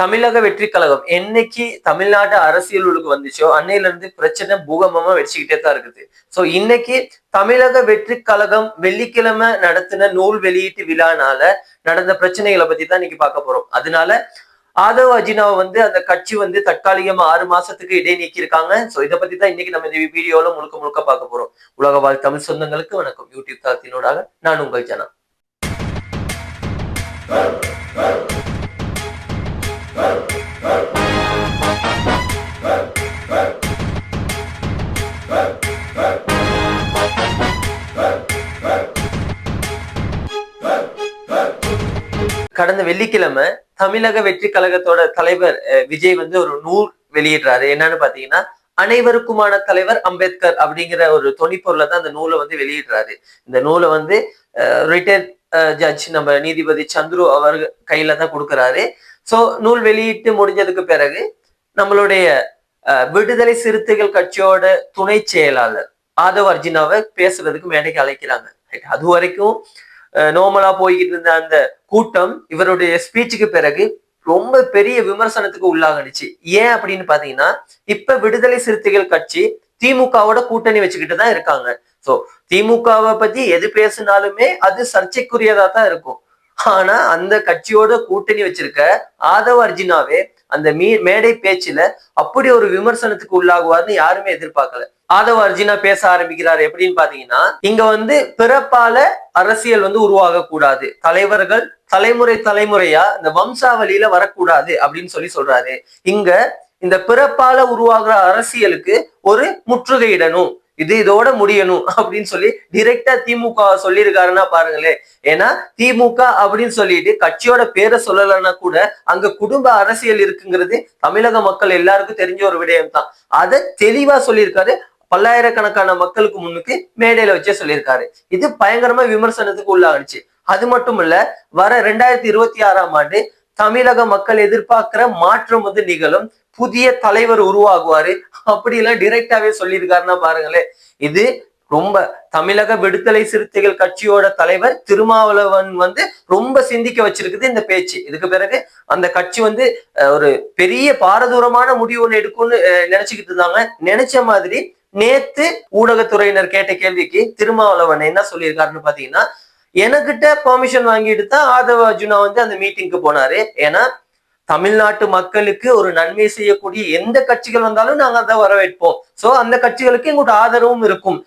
தமிழக வெற்றி கழகம் என்னைக்கு தமிழ்நாட்டு அரசியலுக்கு வந்துச்சோ அன்னையில இருந்து பிரச்சனை பூகமமா வெடிச்சுக்கிட்டே தான் இருக்குது. சோ இன்னைக்கு தமிழக வெற்றி கழகம் வெள்ளிக்கிழமை நடத்தின நூல் வெளியீட்டு விழானால நடந்த பிரச்சனைகளை பத்தி தான் இன்னைக்கு பார்க்க போறோம். அதனால ஆதவ் அஜினாவை வந்து அந்த கட்சி வந்து தற்காலிகமா ஆறு மாசத்துக்கு இடைநீக்கி இருக்காங்க சோ இதை பத்தி தான் இன்னைக்கு நம்ம இந்த வீடியோல முழுக்க முழுக்க பார்க்க போறோம். உலக வாழ் தமிழ் சொந்தங்களுக்கு வணக்கம். யூடியூப் தளத்தினோடாக நான் உங்கள் ஜனா. கடந்த வெள்ளிக்கிழமை தமிழக வெற்றி கழகத்தோட தலைவர் அஹ், விஜய் வந்து ஒரு நூல் வெளியிடுறாரு. என்னன்னு பாத்தீங்கன்னா அனைவருக்குமான தலைவர் அம்பேத்கர் அப்படிங்கிற ஒரு தொனிப்பொருளை தான் அந்த நூலை வந்து வெளியிடுறாரு. இந்த நூலை வந்து ரிட்டையர்ட் ஜட்ஜ் நம்ம நீதிபதி சந்துரு அவர் கையில தான் கொடுக்கறாரு. ஸோ நூல் வெளியிட்டு முடிஞ்சதுக்கு பிறகு நம்மளுடைய அஹ், விடுதலை சிறுத்தைகள் கட்சியோட துணை செயலாளர் ஆதவ் அர்ஜுனாவை பேசுறதுக்கு மேடைக்கு அழைக்கிறாங்க. அது வரைக்கும் நோமலா போய்கிட்டு இருந்த அந்த கூட்டம் இவருடைய ஸ்பீச்சுக்கு பிறகு ரொம்ப பெரிய விமர்சனத்துக்கு உள்ளாகணுச்சு ஏன் அப்படின்னு பாத்தீங்கன்னா இப்ப விடுதலை சிறுத்தைகள் கட்சி திமுகவோட கூட்டணி வச்சுக்கிட்டு தான் இருக்காங்க. சோ திமுகவை பத்தி எது பேசினாலுமே அது சர்ச்சைக்குரியதா தான் இருக்கும். ஆனா அந்த கட்சியோட கூட்டணி வச்சிருக்க ஆதவ் அர்ஜுனாவே அந்த மீ மேடை பேச்சுல அப்படி ஒரு விமர்சனத்துக்கு உள்ளாகுவார்னு யாருமே எதிர்பார்க்கல. ஆதவ அர்ஜுனா பேச ஆரம்பிக்கிறாரு எப்படின்னு பாத்தீங்கன்னா இங்க வந்து பிறப்பால அரசியல் வந்து உருவாக கூடாது தலைவர்கள் தலைமுறை தலைமுறையா இந்த வம்சாவளியில வரக்கூடாது அப்படின்னு சொல்லி சொல்றாரு. இங்க இந்த பிறப்பால உருவாகிற அரசியலுக்கு ஒரு முற்றுகையிடணும் இது இதோட முடியணும் அப்படின்னு சொல்லி டிரெக்டா திமுக சொல்லியிருக்காருன்னா பாருங்களேன். ஏன்னா திமுக அப்படின்னு சொல்லிட்டு கட்சியோட பேரை சொல்லலைன்னா கூட அங்க குடும்ப அரசியல் இருக்குங்கிறது தமிழக மக்கள் எல்லாருக்கும் தெரிஞ்ச ஒரு விடயம் தான் அதை தெளிவா சொல்லியிருக்காரு. பல்லாயிரக்கணக்கான மக்களுக்கு முன்னுக்கு மேடையில வச்சே சொல்லியிருக்காரு. இது பயங்கரமா விமர்சனத்துக்கு உள்ளாகிடுச்சு. அது மட்டும் இல்ல வர ரெண்டாயிரத்தி இருபத்தி ஆறாம் ஆண்டு தமிழக மக்கள் எதிர்பார்க்கிற மாற்றம் வந்து நிகழும். புதிய தலைவர் உருவாகுவாரு. அப்படி எல்லாம் டிரெக்டாவே சொல்லியிருக்காருன்னா பாருங்களேன். இது ரொம்ப தமிழக விடுதலை சிறுத்தைகள் கட்சியோட தலைவர் திருமாவளவன் வந்து ரொம்ப சிந்திக்க வச்சிருக்குது இந்த பேச்சு. இதுக்கு பிறகு அந்த கட்சி வந்து ஒரு பெரிய பாரதூரமான முடிவு ஒண்ணு எடுக்கும்னு நினைச்சுக்கிட்டு இருந்தாங்க. நினைச்ச மாதிரி நேத்து ஊடகத்துறையினர் கேட்ட கேள்விக்கு திருமாவளவன் என்ன சொல்லியிருக்காருன்னு பாத்தீங்கன்னா எனக்கிட்ட பெர்மிஷன் வாங்கிட்டு தான் ஆதவ அர்ஜுனா வந்து அந்த மீட்டிங்க்கு போனாரு. ஏன்னா தமிழ்நாட்டு மக்களுக்கு ஒரு நன்மை செய்யக்கூடிய எந்த கட்சிகள் வந்தாலும் நாங்க அதை வரவேற்போம். சோ அந்த கட்சிகளுக்கு எங்களோட ஆதரவும் இருக்கும்.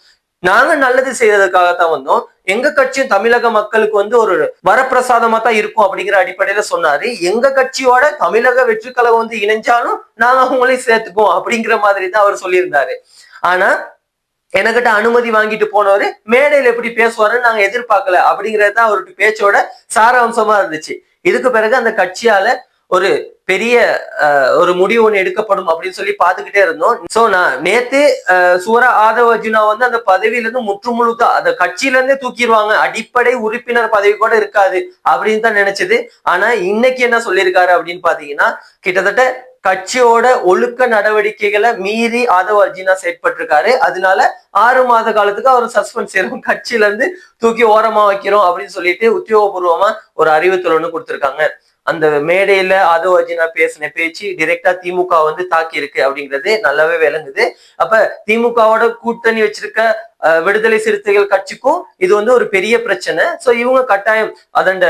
நாங்க நல்லது செய்யறதுக்காகத்தான் வந்தோம். எங்க கட்சியும் தமிழக மக்களுக்கு வந்து ஒரு வரப்பிரசாதமா தான் இருக்கும் அப்படிங்கிற அடிப்படையில சொன்னாரு. எங்க கட்சியோட தமிழக வெற்றி கழகம் வந்து இணைஞ்சாலும் நாங்க அவங்களையும் சேர்த்துப்போம் அப்படிங்கிற மாதிரி தான் அவர் சொல்லியிருந்தாரு. ஆனா எனக்கிட்ட அனுமதி வாங்கிட்டு போனவரு மேடையில எப்படி பேசுவாருன்னு நாங்க எதிர்பார்க்கல. அப்படிங்கறது தான் அவருடைய பேச்சோட சாராம்சமா இருந்துச்சு. இதுக்கு பிறகு அந்த கட்சியால ஒரு பெரிய அஹ், ஒரு முடிவு ஒன்று எடுக்கப்படும் அப்படின்னு சொல்லி பாத்துக்கிட்டே இருந்தோம். சோ நான் நேத்து சூரா ஆதவ் அர்ஜுனா வந்து அந்த பதவியில இருந்து முற்றுமுழுதா அந்த கட்சியிலேருந்தே தூக்கிடுவாங்க. அடிப்படை உறுப்பினர் பதவி கூட இருக்காது அப்படின்னு தான் நினைச்சது. ஆனா இன்னைக்கு என்ன சொல்லியிருக்காரு அப்படின்னு பார்த்தீங்கன்னா கிட்டத்தட்ட கட்சியோட ஒழுக்க நடவடிக்கைகளை மீறி ஆதவ் அர்ஜுனா செயற்பட்டிருக்காரு. அதனால ஆறு மாத காலத்துக்கு அவர் சஸ்பெண்ட் செய்யறோம். கட்சியில இருந்து தூக்கி ஓரமா வைக்கிறோம் அப்படின்னு சொல்லிட்டு உத்தியோகபூர்வமா ஒரு அறிவித்தல் ஒண்ணு கொடுத்திருக்காங்க. அந்த மேடையில ஆதவ அர்ஜுனா பேசின பேச்சு டிரெக்டா திமுக வந்து தாக்கி இருக்கு அப்படிங்கிறது நல்லாவே விளங்குது. அப்ப திமுகவோட கூட்டணி வச்சிருக்க அஹ், விடுதலை சிறுத்தைகள் கட்சிக்கும் இது வந்து ஒரு பெரிய பிரச்சனை. சோ இவங்க கட்டாயம் அதண்ட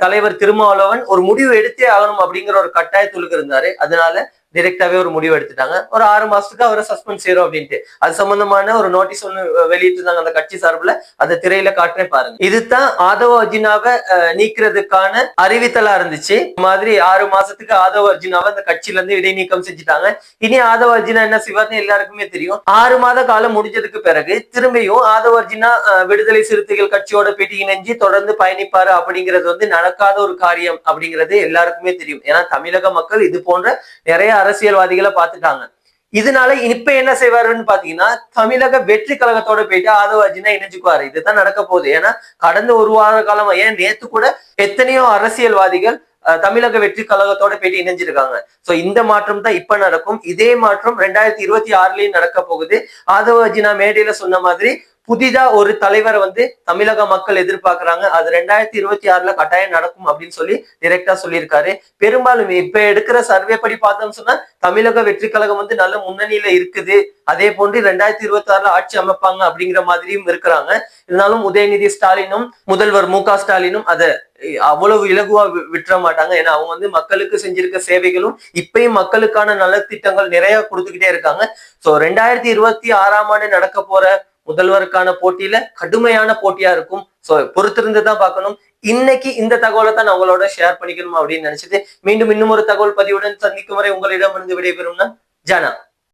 தலைவர் திருமாவளவன் ஒரு முடிவு எடுத்தே ஆகணும் அப்படிங்கிற ஒரு கட்டாயத்துக்கு இருந்தாரு அதனால டிரெக்டாவே ஒரு முடிவு எடுத்துட்டாங்க. ஒரு ஆறு மாசத்துக்கு அவரை சஸ்பெண்ட் செய்யறோம் அப்படின்ட்டு. அது சம்பந்தமான ஒரு நோட்டீஸ் ஒன்று வெளியிட்டிருந்தாங்க அந்த கட்சி சார்பில். அதை திரையில காட்டுறேன் பாருங்க. இதுதான் ஆதவ அர்ஜுனாவை நீக்கிறதுக்கான அறிவித்தலா இருந்துச்சு. மாதிரி ஆறு மாசத்துக்கு ஆதவ அர்ஜுனாவை அந்த கட்சியில இருந்து இடைநீக்கம் செஞ்சுட்டாங்க. இனி ஆதவ அர்ஜுனா என்ன செய்வார்னு எல்லாருக்குமே தெரியும். ஆறு மாத காலம் முடிஞ்சதுக்கு பிறகு திரும்பியும் ஆதவ அர்ஜுனா விடுதலை சிறுத்தைகள் கட்சியோட பேட்டி இணைஞ்சு தொடர்ந்து பயணிப்பாரு அப்படிங்கிறது வந்து நடக்காத ஒரு காரியம் அப்படிங்கிறது எல்லாருக்குமே தெரியும். ஏன்னா தமிழக மக்கள் இது போன்ற நிறைய அரசியல்வாதிகளை பார்த்துட்டாங்க. இதனால இப்ப என்ன செய்வாருன்னு பாத்தீங்கன்னா தமிழக வெற்றி கழகத்தோட போயிட்டு ஆதவ அர்ஜுனா இணைஞ்சுக்குவாரு. இதுதான் நடக்க போகுது. ஏன்னா கடந்த ஒரு வார காலமா ஏன் நேத்து கூட எத்தனையோ அரசியல்வாதிகள் அஹ், தமிழக வெற்றி கழகத்தோட போயிட்டு இணைஞ்சிருக்காங்க. சோ இந்த மாற்றம் தான் இப்ப நடக்கும். இதே மாற்றம் ரெண்டாயிரத்தி இருபத்தி ஆறுலயும் நடக்க போகுது. ஆதவ அர்ஜுனா மேடையில சொன்ன மாதிரி புதிதா ஒரு தலைவரை வந்து தமிழக மக்கள் எதிர்பார்க்கிறாங்க. அது ரெண்டாயிரத்தி இருபத்தி ஆறுல கட்டாயம் நடக்கும் அப்படின்னு சொல்லி டிரெக்டா சொல்லியிருக்காரு. பெரும்பாலும் இப்ப எடுக்கிற சர்வே படி பார்த்தோம்னு சொன்னா தமிழக வெற்றி கழகம் வந்து நல்ல முன்னணியில இருக்குது. அதே போன்று ரெண்டாயிரத்தி இருபத்தி ஆறுல ஆட்சி அமைப்பாங்க அப்படிங்கிற மாதிரியும் இருக்கிறாங்க. இருந்தாலும் உதயநிதி ஸ்டாலினும் முதல்வர் மு ஸ்டாலினும் அதை அவ்வளவு இலகுவா வி- விட்டுற மாட்டாங்க. ஏன்னா அவங்க வந்து மக்களுக்கு செஞ்சிருக்க சேவைகளும் இப்பயும் மக்களுக்கான நலத்திட்டங்கள் நிறைய கொடுத்துக்கிட்டே இருக்காங்க. சோ ரெண்டாயிரத்தி இருபத்தி ஆறாம் ஆண்டு நடக்க போற முதல்வருக்கான போட்டியில கடுமையான போட்டியா இருக்கும். சோ பொறுத்திருந்து தான் பார்க்கணும். இன்னைக்கு இந்த தகவலை தான் நான் உங்களோட ஷேர் பண்ணிக்கணும் அப்படின்னு நினைச்சிட்டு மீண்டும் இன்னும் ஒரு தகவல் பதிவுடன் சந்திக்கும் வரை உங்களிடமிருந்து விடைபெறும்னா ஜானா.